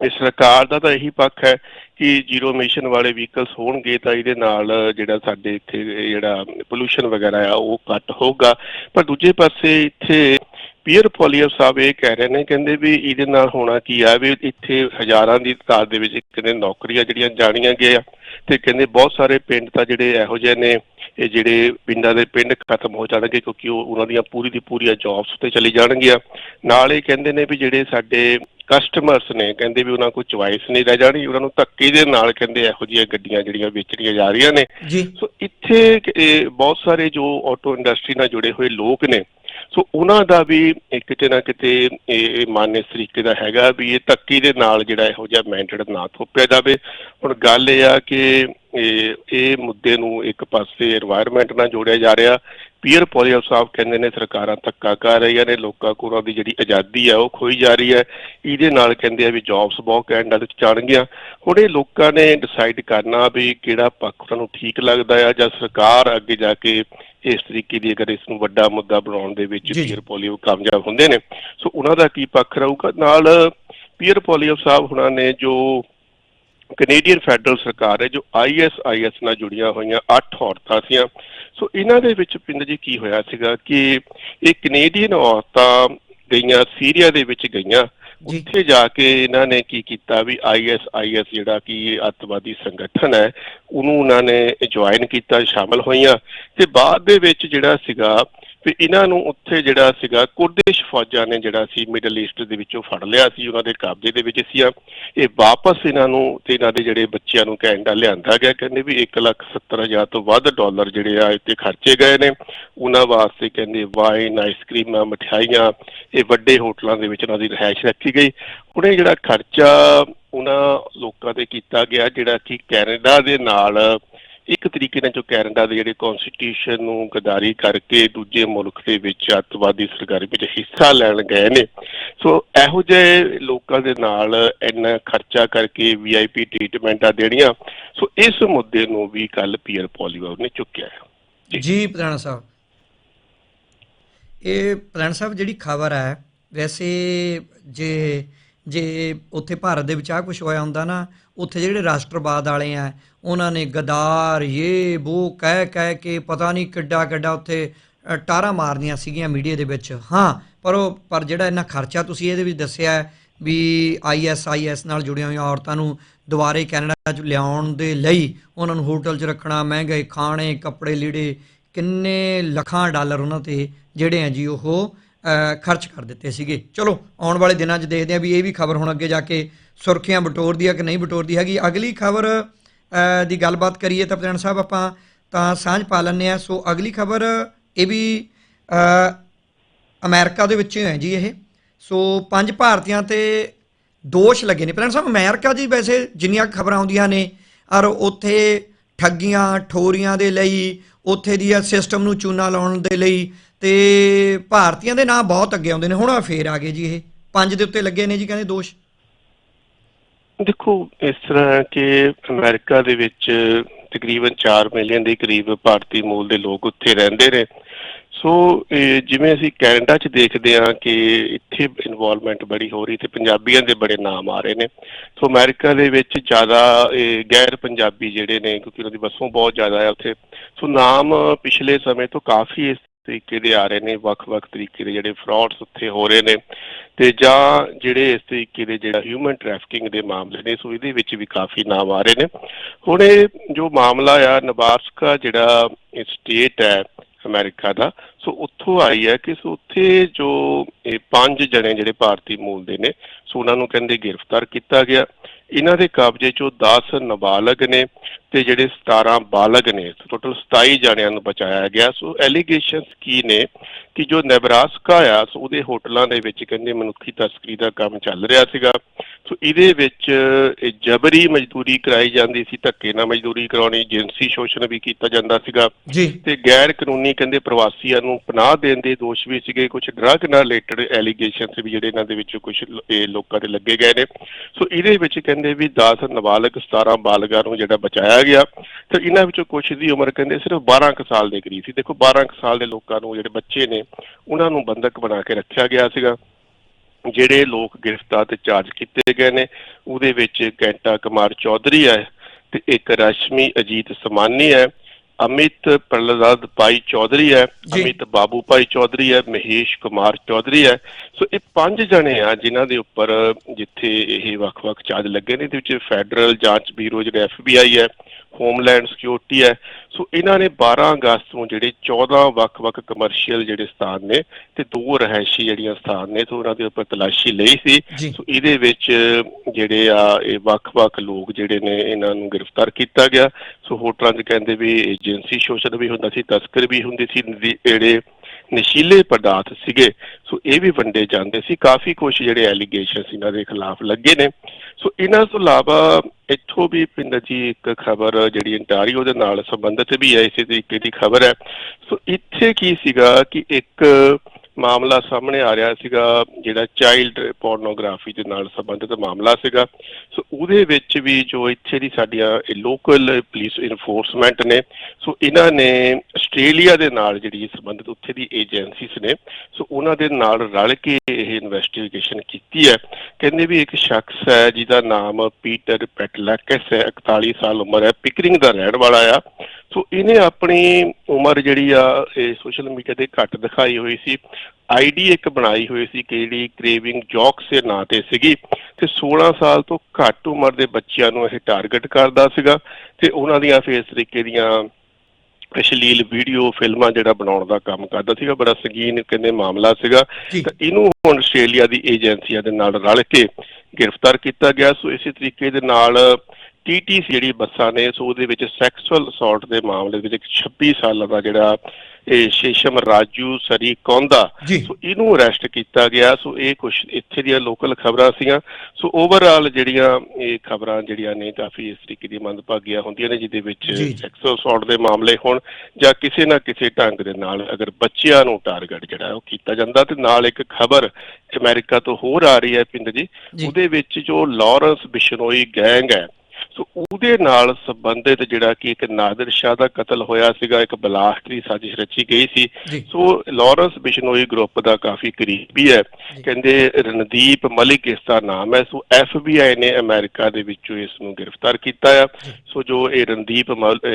ਇਹ ਸਰਕਾਰ ਦਾ ਤਾਂ ਇਹੀ ਪੱਖ ਹੈ ਕਿ ਜ਼ੀਰੋ ਐਮਿਸ਼ਨ ਵਾਲੇ ਵਹੀਕਲਸ ਹੋਣਗੇ ਤਾਂ ਇਹਦੇ ਨਾਲ ਜਿਹੜਾ ਸਾਡੇ ਇੱਥੇ ਜਿਹੜਾ ਪੋਲੂਸ਼ਨ ਵਗੈਰਾ ਆ, ਉਹ ਘੱਟ ਹੋਊਗਾ। ਪਰ ਦੂਜੇ ਪਾਸੇ ਇੱਥੇ ਪੀਅਰ ਪੋਲੀਅਰ ਸਾਹਿਬ ਇਹ ਕਹਿ ਰਹੇ ਨੇ, ਕਹਿੰਦੇ ਵੀ ਇਹਦੇ ਨਾਲ ਹੋਣਾ ਕੀ ਆ, ਵੀ ਇੱਥੇ ਹਜ਼ਾਰਾਂ ਦੀ ਤਾਦਾਦ ਦੇ ਵਿੱਚ ਕਹਿੰਦੇ ਨੌਕਰੀਆਂ ਜਿਹੜੀਆਂ ਜਾਣੀਆਂ ਗਏ ਆ ਤੇ ਕਹਿੰਦੇ ਬਹੁਤ ਸਾਰੇ ਪਿੰਡ ਤਾਂ ਜਿਹੜੇ ਇਹੋ ਜਿਹੇ ਨੇ, ਇਹ ਜਿਹੜੇ ਪਿੰਡਾਂ ਦੇ ਪਿੰਡ ਖਤਮ ਹੋ ਜਾਣਗੇ ਕਿਉਂਕਿ ਉਹ ਉਹਨਾਂ ਦੀਆਂ ਪੂਰੀ ਦੀ ਪੂਰੀਆਂ ਜੌਬਸ ਤੇ ਚਲੀ ਜਾਣਗੀਆਂ। ਨਾਲ ਇਹ ਕਹਿੰਦੇ ਨੇ ਵੀ ਜਿਹੜੇ ਸਾਡੇ ਕਸਟਮਰਸ ਨੇ ਕਹਿੰਦੇ ਵੀ ਉਹਨਾਂ ਕੋਲ ਚੁਆਇਸ ਨਹੀਂ ਰਹਿ ਜਾਣੀ ਉਹਨਾਂ ਨੂੰ ਧੱਕੇ ਦੇ ਨਾਲ ਕਹਿੰਦੇ ਇਹੋ ਜਿਹੀਆਂ ਗੱਡੀਆਂ ਜਿਹੜੀਆਂ ਵੇਚਣੀਆਂ ਜਾ ਰਹੀਆਂ ਨੇ। ਸੋ ਇੱਥੇ ਬਹੁਤ ਸਾਰੇ ਜੋ ਆਟੋ ਇੰਡਸਟਰੀ ਨਾਲ ਜੁੜੇ ਹੋਏ ਲੋਕ ਨੇ ਸੋ ਉਹਨਾਂ ਦਾ ਵੀ ਕਿਤੇ ਨਾ ਕਿਤੇ ਇਹ ਮਾਨ ਇਸ ਤਰੀਕੇ ਦਾ ਹੈਗਾ ਵੀ ਇਹ ਧੱਕੀ ਦੇ ਨਾਲ ਜਿਹੜਾ ਇਹੋ ਜਿਹਾ ਮੈਂਟਡ ਨਾ ਥੋਪਿਆ ਜਾਵੇ। ਹੁਣ ਗੱਲ ਇਹ ਆ ਕਿ ਇਹ ਮੁੱਦੇ ਨੂੰ ਇੱਕ ਪਾਸੇ এনवायरमेंट ਨਾਲ ਜੋੜਿਆ ਜਾ ਰਿਹਾ ਪੀਅਰ ਪੋਲੀਅਰ ਸਾਹਿਬ ਕਹਿੰਦੇ ਨੇ ਸਰਕਾਰਾਂ ਧੱਕਾ ਕਰ ਰਹੀਆਂ ਨੇ ਲੋਕਾਂ ਕੋਲ ਉਹਨਾਂ ਦੀ ਜਿਹੜੀ ਆਜ਼ਾਦੀ ਆ ਉਹ ਖੋਈ ਜਾ ਰਹੀ ਹੈ। ਇਹਦੇ ਨਾਲ ਕਹਿੰਦੇ ਆ ਵੀ ਜੌਬਸ ਬਹੁਤ ਕੈਨੇਡਾ ਵਿੱਚ ਜਾਣਗੀਆਂ ਹੁਣ ਇਹ ਲੋਕਾਂ ਨੇ ਡਿਸਾਈਡ ਕਰਨਾ ਵੀ ਕਿਹੜਾ ਪੱਖ ਉਹਨਾਂ ਨੂੰ ਠੀਕ ਲੱਗਦਾ ਆ ਜਾਂ ਸਰਕਾਰ ਅੱਗੇ ਜਾ ਕੇ ਇਸ ਤਰੀਕੇ ਦੀ ਅਗਰ ਇਸ ਨੂੰ ਵੱਡਾ ਮੁੱਦਾ ਬਣਾਉਣ ਦੇ ਵਿੱਚ। ਪੀਅਰ ਪੋਲੀਓ ਕਾਮਯਾਬ ਹੁੰਦੇ ਨੇ। ਸੋ ਉਹਨਾਂ ਦਾ ਕੀ ਪੱਖ ਰਹੂਗਾ? ਨਾਲ ਪੀਅਰ ਪੋਲੀਓ ਸਾਹਿਬ ਹੁਣਾਂ ਨੇ ਜੋ ਕੈਨੇਡੀਅਨ ਫੈਡਰਲ ਸਰਕਾਰ ਹੈ ਜੋ ਆਈਐਸਆਈਐਸ ਨਾਲ ਜੁੜੀਆਂ ਹੋਈਆਂ 8 ਔਰਤਾਂ ਸੀਆਂ ਸੋ ਇਹਨਾਂ ਦੇ ਵਿੱਚ ਪਿੰਡ ਜੀ ਕੀ ਹੋਇਆ ਸੀਗਾ ਕਿ ਇਹ ਕੈਨੇਡੀਅਨ ਔਰਤਾਂ ਗਈਆਂ ਸੀਰੀਆ ਦੇ ਵਿੱਚ ਗਈਆਂ। ਉੱਥੇ ਜਾ ਕੇ ਇਹਨਾਂ ਨੇ ਕੀ ਕੀਤਾ ਵੀ ਆਈਐਸਆਈਐਸ ਜਿਹੜਾ ਕਿ ਅੱਤਵਾਦੀ ਸੰਗਠਨ ਹੈ ਉਹਨੂੰ ਉਹਨਾਂ ਨੇ ਜੁਆਇਨ ਕੀਤਾ ਸ਼ਾਮਲ ਹੋਈਆਂ ਤੇ ਬਾਅਦ ਦੇ ਵਿੱਚ ਜਿਹੜਾ ਸੀਗਾ ਵੀ ਇਹਨਾਂ ਨੂੰ ਉੱਥੇ ਜਿਹੜਾ ਸੀਗਾ ਕੁਰਦਿਸ਼ ਫੌਜਾਂ ਨੇ ਜਿਹੜਾ ਸੀ ਮਿਡਲ ਈਸਟ ਦੇ ਵਿੱਚੋਂ ਫੜ ਲਿਆ ਸੀ ਉਹਨਾਂ ਦੇ ਕਬਜ਼ੇ ਦੇ ਵਿੱਚ ਸੀ ਇਹ ਵਾਪਸ ਇਹਨਾਂ ਨੂੰ ਤੇ ਇਹਨਾਂ ਦੇ ਜਿਹੜੇ ਬੱਚਿਆਂ ਨੂੰ ਕੈਨੇਡਾ ਲਿਆਂਦਾ ਗਿਆ ਕਹਿੰਦੇ ਵੀ 1,70,000 ਤੋਂ ਵੱਧ ਡਾਲਰ ਜਿਹੜੇ ਆ ਇੱਥੇ ਖਰਚੇ ਗਏ ਨੇ। ਉਹਨਾਂ ਵਾਸਤੇ ਕਹਿੰਦੇ ਵਾਈਨ ਆਈਸਕ੍ਰੀਮਾਂ ਮਠਿਆਈਆਂ ਇਹ ਵੱਡੇ ਹੋਟਲਾਂ ਦੇ ਵਿੱਚ ਉਹਨਾਂ ਦੀ ਰਿਹਾਇਸ਼ ਰੱਖੀ ਗਈ। ਹੁਣ ਇਹ ਜਿਹੜਾ ਖਰਚਾ ਉਹਨਾਂ ਲੋਕਾਂ ਤੇ ਕੀਤਾ ਗਿਆ ਜਿਹੜਾ ਕਿ ਕੈਨੇਡਾ ਦੇ ਨਾਲ ਇੱਕ ਤਰੀਕੇ ਨਾਲ ਜੋ ਕੈਨੇਡਾ ਦੇ ਜਿਹੜੇ ਕਨਸਟੀਟਿਊਸ਼ਨ ਨੂੰ ਗਦਾਰੀ ਕਰਕੇ ਦੂਜੇ ਮੁਲਕ ਦੇ ਵਿੱਚ ਅੱਤਵਾਦੀ ਸਰਕਾਰੀ ਵਿੱਚ ਹਿੱਸਾ ਲੈਣ ਗਏ ਨੇ। ਸੋ ਇਹੋ ਜਿਹੇ ਲੋਕਾਂ ਦੇ ਨਾਲ ਇੰਨਾ ਖਰਚਾ ਕਰਕੇ ਵੀਆਈਪੀ ਟ੍ਰੀਟਮੈਂਟਾਂ ਦੇਣੀਆਂ। ਸੋ ਇਸ ਮੁੱਦੇ ਨੂੰ ਵੀ ਕੱਲ ਪੀਅਰ ਪੋਲੀਵਰ ਨੇ ਚੁੱਕਿਆ ਹੈ। ਜੀ। ਜੀ, ਪ੍ਰਧਾਨ ਸਾਹਿਬ। ਇਹ ਪ੍ਰਧਾਨ ਸਾਹਿਬ, ਜਿਹੜੀ ਖਬਰ ਹੈ, ਵੈਸੇ ਜੇ ਜੇ ਉੱਥੇ ਭਾਰਤ ਦੇ ਵਿੱਚ ਆ ਕੁਝ ਹੋਇਆ ਹੁੰਦਾ ਨਾ ਉੱਥੇ ਜਿਹੜੇ ਰਾਸ਼ਟਰਵਾਦ ਵਾਲੇ ਆ ਉਹਨਾਂ ਨੇ ਗਦਾਰ ਇਹ ਉਹ ਕਹਿ ਕਹਿ ਕੇ ਪਤਾ ਨਹੀਂ ਕਿੱਡਾ ਕਿੱਡਾ ਉੱਥੇ ਅ, ਟਾਰਾਂ ਮਾਰਦੀਆਂ ਸੀਗੀਆਂ ਮੀਡੀਆ ਦੇ ਵਿੱਚ। ਹਾਂ ਪਰ ਉਹ ਪਰ ਜਿਹੜਾ ਇਹਨਾਂ ਖਰਚਾ ਤੁਸੀਂ ਇਹਦੇ ਵਿੱਚ ਦੱਸਿਆ ਹੈ ਵੀ ਆਈਐਸਆਈਐਸ ਨਾਲ ਜੁੜੀਆਂ ਹੋਈਆਂ ਔਰਤਾਂ ਨੂੰ ਦੁਬਾਰੇ ਕੈਨੇਡਾ 'ਚ ਲਿਆਉਣ ਦੇ ਲਈ ਉਹਨਾਂ ਨੂੰ ਹੋਟਲ 'ਚ ਰੱਖਣਾ ਮਹਿੰਗੇ ਖਾਣੇ ਕੱਪੜੇ ਲੀੜੇ ਕਿੰਨੇ ਲੱਖਾਂ ਡਾਲਰ ਉਹਨਾਂ ਤੇ ਜਿਹੜੇ ਆ ਜੀ ਉਹ ਖਰਚ ਕਰ ਦਿੱਤੇ ਸੀਗੇ। ਚਲੋ ਆਉਣ ਵਾਲੇ ਦਿਨਾਂ 'ਚ ਦੇਖਦੇ ਆ ਵੀ ਇਹ ਵੀ ਖਬਰ ਹੁਣ ਅੱਗੇ ਜਾ ਕੇ ਸੁਰਖੀਆਂ ਬਟੋਰਦੀ ਆ ਕਿ ਨਹੀਂ ਬਟੋਰਦੀ ਹੈਗੀ। ਅਗਲੀ ਖਬਰ ਦੀ ਗੱਲਬਾਤ ਕਰੀਏ ਤਾਂ ਪ੍ਰਧਾਨ ਸਾਹਿਬ ਆਪਾਂ ਤਾਂ ਸਾਂਝ ਪਾ ਲੈਂਦੇ ਆ ਸੋ ਅਗਲੀ ਖਬਰ ਇਹ ਵੀ ਅ, ਅਮਰੀਕਾ ਦੇ ਵਿੱਚ ਹੈ ਜੀ ਇਹ। ਸੋ ਪੰਜ ਭਾਰਤੀਆਂ ਤੇ ਦੋਸ਼ ਲੱਗੇ ਨੇ। ਪ੍ਰਧਾਨ ਸਾਹਿਬ ਅਮਰੀਕਾ ਜੀ ਵੈਸੇ ਜਿੰਨੀਆਂ ਖਬਰਾਂ ਆਉਂਦੀਆਂ ਨੇ ਔਰ ਉੱਥੇ ਠੱਗੀਆਂ ਠੋਰੀਆਂ ਦੇ ਲਈ, ਉੱਥੇ ਦੀ ਸਿਸਟਮ ਨੂੰ ਚੂਨਾ ਲਾਉਣ ਦੇ ਲਈ ਤੇ ਭਾਰਤੀਆਂ ਦੇ ਨਾਂ ਬਹੁਤ ਅੱਗੇ ਆਉਂਦੇ ਨੇ। ਹੁਣ ਫੇਰ ਆ ਗਏ ਜੀ ਇਹ। ਪੰਜ ਦੇ ਉੱਤੇ ਲੱਗੇ ਨੇ ਜੀ, ਕਹਿੰਦੇ ਦੋਸ਼। ਦੇਖੋ, ਇਸ ਤਰ੍ਹਾਂ ਕਿ ਅਮਰੀਕਾ ਦੇ ਵਿੱਚ ਤਕਰੀਬਨ 4 ਮਿਲੀਅਨ ਦੇ ਕਰੀਬ ਭਾਰਤੀ ਮੂਲ ਦੇ ਲੋਕ ਉੱਥੇ ਰਹਿੰਦੇ ਨੇ। ਸੋ, ਇਹ ਜਿਵੇਂ ਅਸੀਂ ਕੈਨੇਡਾ 'ਚ ਦੇਖਦੇ ਹਾਂ ਕਿ ਇੱਥੇ ਇਨਵੋਲਵਮੈਂਟ ਬੜੀ ਹੋ ਰਹੀ ਤੇ ਪੰਜਾਬੀਆਂ ਦੇ ਬੜੇ ਨਾਮ ਆ ਰਹੇ ਨੇ। ਸੋ, ਅਮਰੀਕਾ ਦੇ ਵਿੱਚ ਜ਼ਿਆਦਾ, ਇਹ ਗੈਰ ਪੰਜਾਬੀ ਜਿਹੜੇ ਨੇ, ਕਿਉਂਕਿ ਉਹਨਾਂ ਦੀ ਵਸੋਂ ਬਹੁਤ ਜ਼ਿਆਦਾ ਹੈ ਉੱਥੇ। ਸੋ, ਨਾਮ ਪਿਛਲੇ ਸਮੇਂ ਤੋਂ ਕਾਫੀ ਇਸ ਤਰੀਕੇ ਦੇ ਆ ਰਹੇ ਨੇ, ਵੱਖ-ਵੱਖ ਤਰੀਕੇ ਦੇ ਜਿਹੜੇ ਫਰਾਡਸ ਉੱਥੇ ਹੋ ਰਹੇ ਨੇ ਤੇ ਜਾਂ ਜਿਹੜੇ ਇਸ ਤਰੀਕੇ ਦੇ ਜਿਹੜਾ ਹਿਊਮਨ ਟ੍ਰੈਫਿਕਿੰਗ ਦੇ ਮਾਮਲੇ ਨੇ, ਸੋ ਇਹਦੇ ਵਿੱਚ ਵੀ ਕਾਫੀ ਨਾਮ ਆ ਰਹੇ ਨੇ। ਹੁਣ ਇਹ ਜੋ ਮਾਮਲਾ ਆ ਨਬਾਰਸਕਾ ਜਿਹੜਾ ਸਟੇਟ ਹੈ ਅਮਰੀਕਾ ਦਾ। ਸੋ ਉੱਥੋਂ ਆਈ ਹੈ ਕਿ ਸੋ ਉੱਥੇ ਜੋ ਇਹ ਪੰਜ ਜਣੇ ਜਿਹੜੇ ਭਾਰਤੀ ਮੂਲ ਦੇ ਨੇ, ਸੋ ਉਹਨਾਂ ਨੂੰ ਕਹਿੰਦੇ ਗ੍ਰਿਫਤਾਰ ਕੀਤਾ ਗਿਆ। ਇਹਨਾਂ ਦੇ ਕਬਜ਼ੇ ਚੋਂ 10 ਨਾਬਾਲਗ ਨੇ ਤੇ ਜਿਹੜੇ 17 ਬਾਲਗ ਨੇ ਟੋਟਲ 27 ਜਣਿਆਂ ਨੂੰ ਬਚਾਇਆ ਗਿਆ। ਸੋ ਐਲੀਗੇਸ਼ਨਸ ਕੀ ਨੇ ਕਿ ਜੋ ਨੈਬਰਾਸਕਾ ਆ, ਸੋ ਉਹਦੇ ਹੋਟਲਾਂ ਦੇ ਵਿੱਚ ਕਹਿੰਦੇ ਮਨੁੱਖੀ ਤਸਕਰੀ ਦਾ ਕੰਮ ਚੱਲ ਰਿਹਾ ਸੀਗਾ। ਸੋ ਇਹਦੇ ਵਿੱਚ ਇਹ ਜਬਰੀ ਮਜ਼ਦੂਰੀ ਕਰਾਈ ਜਾਂਦੀ ਸੀ ਧੱਕੇ ਨਾਲ ਮਜ਼ਦੂਰੀ ਕਰਾਉਣੀ ਜਿਨਸੀ ਸ਼ੋਸ਼ਣ ਵੀ ਕੀਤਾ ਜਾਂਦਾ ਸੀਗਾ। ਤੇ ਗੈਰ ਕਾਨੂੰਨੀ ਕਹਿੰਦੇ ਪ੍ਰਵਾਸੀਆਂ ਨੂੰ ਪਨਾਹ ਦੇਣ ਦੇ ਦੋਸ਼ ਵੀ ਸੀਗੇ। ਕੁਝ ਡਰਗ ਨਾਲ ਰਿਲੇਟਡ ਐਲੀਗੇਸ਼ਨਸ ਵੀ ਜਿਹੜੇ ਇਹਨਾਂ ਦੇ ਵਿੱਚੋਂ ਕੁਝ ਇਹ ਲੋਕਾਂ ਦੇ ਲੱਗੇ ਗਏ ਨੇ। ਸੋ ਇਹਦੇ ਵਿੱਚ ਕਹਿੰਦੇ ਵੀ 10 ਨਾਬਾਲਗ 17 ਬਾਲਗਾਂ ਨੂੰ ਜਿਹੜਾ ਬਚਾਇਆ ਗਿਆ। ਤੇ ਇਹਨਾਂ ਵਿੱਚੋਂ ਕੁਝ ਦੀ ਉਮਰ ਕਹਿੰਦੇ ਸਿਰਫ 12 ਕੁ ਸਾਲ ਦੇ ਕਰੀਬ ਸੀ। ਦੇਖੋ 12 ਕੁ ਸਾਲ ਦੇ ਲੋਕਾਂ ਨੂੰ ਜਿਹੜੇ ਬੱਚੇ ਨੇ ਉਹਨਾਂ ਨੂੰ ਬੰਦਕ ਬਣਾ ਕੇ ਰੱਖਿਆ ਗਿਆ ਸੀਗਾ। ਜਿਹੜੇ ਲੋਕ ਗ੍ਰਿਫਤਾਰ ਤੇ ਚਾਰਜ ਕੀਤੇ ਗਏ ਨੇ ਉਹਦੇ ਵਿੱਚ ਕੈਂਟਾ ਕੁਮਾਰ ਚੌਧਰੀ ਹੈ ਤੇ ਇੱਕ ਰਸ਼ਮੀ ਅਜੀਤ ਸਮਾਨੀ ਹੈ ਅਮਿਤ ਪ੍ਰਲਦਾਦ ਭਾਈ ਚੌਧਰੀ ਹੈ। ਅਮਿਤ ਬਾਬੂ ਭਾਈ ਚੌਧਰੀ ਹੈ ਮਹੇਸ਼ ਕੁਮਾਰ ਚੌਧਰੀ ਹੈ ਸੋ ਇਹ ਪੰਜ ਜਣੇ ਆ ਜਿਨ੍ਹਾਂ ਦੇ ਉੱਪਰ ਜਿੱਥੇ ਇਹ ਵੱਖ-ਵੱਖ ਚਾਰਜ ਲੱਗੇ ਨੇ ਇਹਦੇ ਵਿੱਚ ਫੈਡਰਲ ਜਾਂਚ ਬਿਊਰੋ ਜਿਹੜਾ FBI ਹੈ ਹੋਮਲੈਂਡ ਸਿਕਿਉਰਿਟੀ ਹੈ। ਸੋ ਇਹਨਾਂ ਨੇ 12 ਅਗਸਤ ਨੂੰ ਜਿਹੜੇ 14 ਵੱਖ-ਵੱਖ ਕਮਰਸ਼ੀਅਲ ਜਿਹੜੇ ਸਥਾਨ ਨੇ ਤੇ ਦੋ ਰਹਿائشੀ ਜਿਹੜੀਆਂ ਸਥਾਨ ਨੇ ਸੋ ਉਹਨਾਂ ਦੇ ਉੱਪਰ ਤਲਾਸ਼ੀ ਲਈ ਸੀ। ਸੋ ਇਹਦੇ ਵਿੱਚ ਜਿਹੜੇ ਆ ਇਹ ਵੱਖ-ਵੱਖ ਲੋਕ ਜਿਹੜੇ ਨੇ ਇਹਨਾਂ ਨੂੰ ਗ੍ਰਿਫਤਾਰ ਕੀਤਾ ਗਿਆ। ਸੋ ਹੋਟਲਾਂ 'ਚ ਕਹਿੰਦੇ ਵੀ ਏਜੰਸੀ ਸ਼ੋਸ਼ਣ ਵੀ ਹੁੰਦਾ ਸੀ ਤਸਕਰ ਵੀ ਹੁੰਦੀ ਸੀ ਜਿਹੜੇ ਨਸ਼ੀਲੇ ਪਦਾਰਥ ਸੀਗੇ। ਸੋ ਇਹ ਵੀ ਵੰਡੇ ਜਾਂਦੇ ਸੀ। ਕਾਫੀ ਕੁਝ ਜਿਹੜੇ ਐਲੀਗੇਸ਼ਨਸ ਇਹਨਾਂ ਦੇ ਖਿਲਾਫ ਲੱਗੇ ਨੇ। ਸੋ ਇਹਨਾਂ ਤੋਂ ਇਲਾਵਾ ਇੱਥੋਂ ਵੀ ਪਿੰਡ ਜੀ ਇੱਕ ਖਬਰ ਜਿਹੜੀ ਅੰਟਾਰੀਓ ਦੇ ਨਾਲ ਸੰਬੰਧਿਤ ਵੀ ਹੈ। ਇਸੇ ਤਰੀਕੇ ਦੀ ਖਬਰ ਹੈ। ਸੋ ਇੱਥੇ ਕੀ ਸੀਗਾ ਕਿ ਇੱਕ ਮਾਮਲਾ ਸਾਹਮਣੇ ਆ ਰਿਹਾ ਸੀਗਾ, ਜਿਹੜਾ ਚਾਈਲਡ ਪੋਰਨੋਗ੍ਰਾਫੀ ਦੇ ਨਾਲ ਸੰਬੰਧਿਤ ਮਾਮਲਾ ਸੀਗਾ। ਸੋ ਉਹਦੇ ਵਿੱਚ ਵੀ ਜੋ ਇੱਥੇ ਦੀ ਸਾਡੀਆਂ ਲੋਕਲ ਪੁਲਿਸ ਇਨਫੋਰਸਮੈਂਟ ਨੇ ਸੋ ਇਹਨਾਂ ਨੇ ਆਸਟ੍ਰੇਲੀਆ ਦੇ ਨਾਲ ਜਿਹੜੀ ਸੰਬੰਧਿਤ ਉੱਥੇ ਦੀ ਏਜੰਸੀਜ਼ ਨੇ ਸੋ ਉਹਨਾਂ ਦੇ ਨਾਲ ਰਲ ਕੇ ਇਹ ਇਨਵੈਸਟੀਗੇਸ਼ਨ ਕੀਤੀ ਹੈ। ਕਹਿੰਦੇ ਵੀ ਇੱਕ ਸ਼ਖਸ ਹੈ, ਜਿਹਦਾ ਨਾਮ ਪੀਟਰ ਪੈਟਲੈਕਸ ਹੈ 41 ਸਾਲ ਉਮਰ ਹੈ, ਪਿਕਰਿੰਗ ਦਾ ਰਹਿਣ ਵਾਲਾ ਆ। ਸੋ ਇਹਨੇ ਆਪਣੀ ਉਮਰ ਜਿਹੜੀ ਆ, ਇਹ ਸੋਸ਼ਲ ਮੀਡੀਆ ਤੇ ਘੱਟ ਦਿਖਾਈ ਹੋਈ ਸੀ। ਆਈਡੀ ਇੱਕ ਬਣਾਈ ਹੋਈ ਸੀ ਕਿ ਜਿਹੜੀ ਕ੍ਰੇਵਿੰਗ ਜੌਕਸ ਦੇ ਨਾਂ ਤੇ ਸੀਗੀ ਤੇ 16 ਸਾਲ ਤੋਂ ਘੱਟ ਉਮਰ ਦੇ ਬੱਚਿਆਂ ਨੂੰ ਇਹ ਟਾਰਗੇਟ ਕਰਦਾ ਸੀਗਾ ਤੇ ਉਹਨਾਂ ਦੀਆਂ ਫੇਸ ਤਰੀਕੇ ਦੀਆਂ ਅਸ਼ਲੀਲ ਵੀਡੀਓ ਫਿਲਮਾਂ ਜਿਹੜਾ ਬਣਾਉਣ ਦਾ ਕੰਮ ਕਰਦਾ ਸੀਗਾ ਬੜਾ ਸੰਗੀਨ ਕਹਿੰਦੇ ਮਾਮਲਾ ਸੀਗਾ। ਤਾਂ ਇਹਨੂੰ ਹੁਣ ਆਸਟ੍ਰੇਲੀਆ ਦੀ ਏਜੰਸੀਆਂ ਦੇ ਨਾਲ ਰਲ ਕੇ ਗ੍ਰਿਫਤਾਰ ਕੀਤਾ ਗਿਆ। ਸੋ ਇਸੇ ਤਰੀਕੇ ਦੇ ਨਾਲ ਟੀਟੀਸੀ ਜਿਹੜੀ ਬੱਸਾਂ ਨੇ ਸੋ ਉਹਦੇ ਵਿੱਚ ਸੈਕਸੁਅਲ ਅਸੌਲਟ ਦੇ ਮਾਮਲੇ ਵਿੱਚ ਇੱਕ 26 ਸਾਲਾਂ ਦਾ ਜਿਹੜਾ ਇਹ ਸ਼ੇਸ਼ਮ ਰਾਜੂ ਸਰੀ ਕੌਂਦਾ। ਸੋ ਇਹਨੂੰ ਅਰੈਸਟ ਕੀਤਾ ਗਿਆ। ਸੋ ਇਹ ਕੁਝ ਇੱਥੇ ਦੀਆਂ ਲੋਕਲ ਖਬਰਾਂ ਸੀਗੀਆਂ। ਸੋ ਓਵਰਆਲ ਜਿਹੜੀਆਂ ਇਹ ਖਬਰਾਂ ਜਿਹੜੀਆਂ ਨੇ ਕਾਫੀ ਇਸ ਤਰੀਕੇ ਦੀ ਮੰਦਭਾਗੀਆਂ ਹੁੰਦੀਆਂ ਨੇ ਜਿਹਦੇ ਵਿੱਚ। ਸੈਕਸੁਅਲ ਅਸੌਲਟ ਦੇ ਮਾਮਲੇ ਹੋਣ ਜਾਂ ਕਿਸੇ ਨਾ ਕਿਸੇ ਢੰਗ ਦੇ ਨਾਲ ਅਗਰ ਬੱਚਿਆਂ ਨੂੰ ਟਾਰਗੇਟ ਜਿਹੜਾ ਉਹ ਕੀਤਾ ਜਾਂਦਾ ਤੇ ਨਾਲ ਇੱਕ ਖਬਰ ਅਮਰੀਕਾ ਤੋਂ ਹੋਰ ਆ ਰਹੀ ਹੈ ਪਿੰਡ ਜੀ। ਉਹਦੇ ਵਿੱਚ ਜੋ ਲਾਰੈਂਸ ਬਿਸ਼ਨੋਈ ਗੈਂਗ ਹੈ ਸੋ ਉਹਦੇ ਨਾਲ ਸੰਬੰਧਿਤ ਜਿਹੜਾ ਕਿ ਇੱਕ ਨਾਦਰ ਸ਼ਾਹ ਦਾ ਕਤਲ ਹੋਇਆ ਸੀਗਾ ਇੱਕ ਬਲਾਸਟ ਦੀ ਸਾਜ਼ਿਸ਼ ਰਚੀ ਗਈ ਸੀ। ਸੋ ਲਾਰੈਂਸ ਬਿਸ਼ਨੋਈ ਗਰੁੱਪ ਦਾ ਕਾਫੀ ਕਰੀਬੀ ਹੈ। ਕਹਿੰਦੇ ਰਣਦੀਪ ਮਲਿਕ ਇਸ ਦਾ ਨਾਮ ਹੈ। ਸੋ ਐਫਬੀਆਈ ਨੇ ਅਮਰੀਕਾ ਦੇ ਵਿੱਚੋਂ ਇਸ ਨੂੰ ਗ੍ਰਿਫਤਾਰ ਕੀਤਾ ਆ। ਸੋ ਜੋ ਇਹ ਰਣਦੀਪ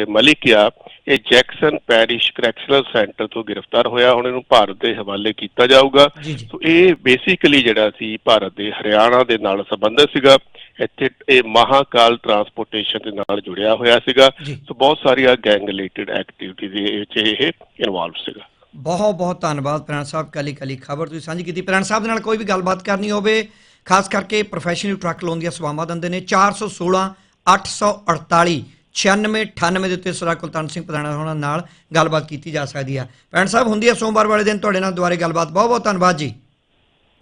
ਮਲਿਕ ਆ ਇਹ ਜੈਕਸਨ ਪੈਰਿਸ਼ ਕਰੈਕਸ਼ਨਲ ਸੈਂਟਰ ਤੋਂ ਗ੍ਰਿਫਤਾਰ ਹੋਇਆ। ਹੁਣ ਇਹਨੂੰ ਭਾਰਤ ਦੇ ਹਵਾਲੇ ਕੀਤਾ ਜਾਊਗਾ। ਸੋ ਇਹ ਬੇਸਿਕਲੀ ਜਿਹੜਾ ਸੀ ਭਾਰਤ ਦੇ ਹਰਿਆਣਾ ਦੇ ਨਾਲ ਸੰਬੰਧਿਤ ਸੀਗਾ। ਇੱਥੇ ਇਹ ਮਹਾਕਾਲ ਟਰਾਂਸਪੋਰਟੇਸ਼ਨ ਦੇ ਨਾਲ ਜੁੜਿਆ ਹੋਇਆ ਸੀਗਾ। ਸੋ ਬਹੁਤ ਸਾਰੀਆਂ ਗੈਂਗ ਰਿਲੇਟਡ ਐਕਟੀਵਿਟੀ ਦੇ ਵਿੱਚ ਇਹ ਇਨਵੋਲਵ ਸੀਗਾ। ਬਹੁਤ ਬਹੁਤ ਧੰਨਵਾਦ ਪ੍ਰਾਣ ਸਾਹਿਬ ਕਲੀ ਕਲੀ ਖਬਰ ਤੁਸੀਂ ਸਾਂਝੀ ਕੀਤੀ। ਪ੍ਰਾਣ ਸਾਹਿਬ ਦੇ ਨਾਲ ਕੋਈ ਵੀ ਗੱਲਬਾਤ ਕਰਨੀ ਹੋਵੇ ਖਾਸ ਕਰਕੇ ਪ੍ਰੋਫੈਸ਼ਨਲ ਟਰੱਕ ਲੋਨ ਦੀਆਂ ਸੇਵਾਵਾਂ ਦਿੰਦੇ ਨੇ 416 848 9698 ਦੇ ਉੱਤੇ ਸਰਦਾਰ ਕੁਲਤਾਨ ਸਿੰਘ ਪਧਾਣਾ ਹੋਣਾ ਨਾਲ ਗੱਲਬਾਤ ਕੀਤੀ ਜਾ ਸਕਦੀ ਆ। ਪ੍ਰਾਣ ਸਾਹਿਬ ਹੁੰਦੀ ਹੈ ਸੋਮਵਾਰ ਵਾਲੇ ਦਿਨ ਤੁਹਾਡੇ ਨਾਲ ਦੁਬਾਰੇ ਗੱਲਬਾਤ। ਬਹੁਤ ਬਹੁਤ ਧੰਨਵਾਦ ਜੀ।